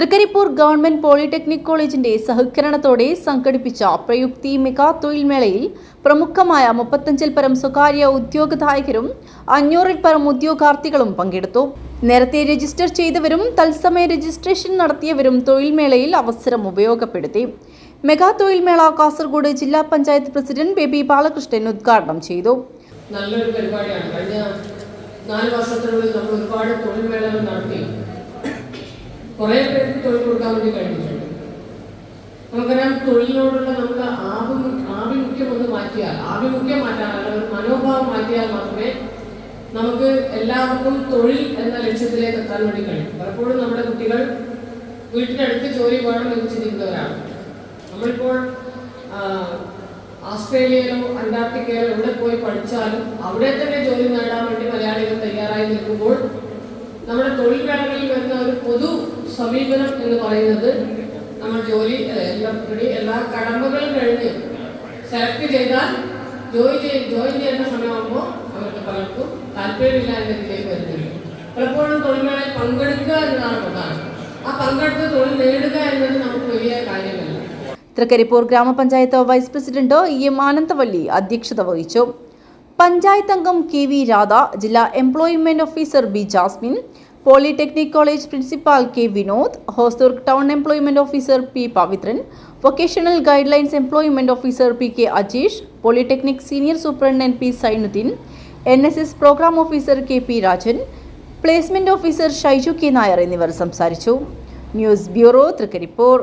Trikaripur government polytechnic കോളേജിന്റെ സഹകരണത്തോടെ സംഘടിപ്പിച്ച പ്രയുക്തി മെഗാ തൊഴിൽമേളയിൽ പ്രമുഖമായ മുപ്പത്തഞ്ചിൽ പരം സ്വകാര്യ ഉദ്യോഗദായകരും അഞ്ഞൂറിൽ പരം ഉദ്യോഗാർത്ഥികളും പങ്കെടുത്തു. നേരത്തെ രജിസ്റ്റർ ചെയ്തവരും തത്സമയ രജിസ്ട്രേഷൻ നടത്തിയവരും തൊഴിൽമേളയിൽ അവസരം ഉപയോഗപ്പെടുത്തി. മെഗാ തൊഴിൽമേള കാസർഗോഡ് ജില്ലാ പഞ്ചായത്ത് പ്രസിഡന്റ് ബേബി ബാലകൃഷ്ണൻ ഉദ്ഘാടനം ചെയ്തു. നല്ലൊരു പരിപാടിയാണ്. കഴിഞ്ഞ നാല് വർഷത്തിനുള്ളിൽ നമ്മൾ ഒരുപാട് തൊഴിൽ മേളകൾ നടത്തി കുറേ പേർക്ക് തൊഴിൽ കൊടുക്കാൻ വേണ്ടി കഴിഞ്ഞിട്ടുണ്ട്. നമുക്കറിയാം തൊഴിലിനോടുള്ള നമ്മുടെ ആഭിമു ആഭിമുഖ്യം ഒന്ന് മാറ്റിയാൽ ആഭിമുഖ്യം മാറ്റാൻ അല്ലെങ്കിൽ മനോഭാവം മാറ്റിയാൽ മാത്രമേ നമുക്ക് എല്ലാവർക്കും തൊഴിൽ എന്ന ലക്ഷ്യത്തിലേക്ക് എത്താൻ വേണ്ടി കഴിയും. പലപ്പോഴും നമ്മുടെ കുട്ടികൾ വീട്ടിനടുത്ത് ജോലി വേണം എന്ന് ചിന്തിക്കുന്നവരാണ്. നമ്മളിപ്പോൾ ആസ്ട്രേലിയയിലോ അന്റാർട്ടിക്കയിലോ എവിടെ പോയി പഠിച്ചാലും അവിടെ തന്നെ നമ്മുടെ തൊഴിൽ മേഖലയിൽ വരുന്ന ഒരു പൊതു സമീപനം എന്ന് പറയുന്നത് നമ്മൾ ജോലി എല്ലാം എല്ലാ കടമ്പകളും കഴിഞ്ഞ് സെലക്ട് ചെയ്താൽ ജോയിൻ ചെയ് ജോയിൻ ചെയ്യുന്ന സമയമാകുമ്പോൾ അവർക്ക് പലർക്കും താല്പര്യമില്ല എന്ന രീതിയിലേക്ക് വരുന്നില്ല പലപ്പോഴും തൊഴിൽ മേളയിൽ പങ്കെടുക്കുക എന്നതാണ് പ്രധാനം. ആ പങ്കെടുത്ത് തൊഴിൽ നേടുക എന്നത് നമുക്ക് വലിയ കാര്യമല്ല. തൃക്കരിപ്പൂർ ഗ്രാമപഞ്ചായത്ത് vice president E M Anandavalli അധ്യക്ഷത വഹിച്ചു. പഞ്ചായത്ത് അംഗം കെ വി രാധ ജില്ലാ employment officer B Jasmin polytechnic college principal K Vinod Hosdurg town employment officer P Pavithran vocational guidelines employment officer P K Ajeesh polytechnic senior superintendent P Sainuddin N S S programme officer K P Rajan placement officer Shaiju K Nair എന്നിവർ സംസാരിച്ചു. News bureau Trikaripur.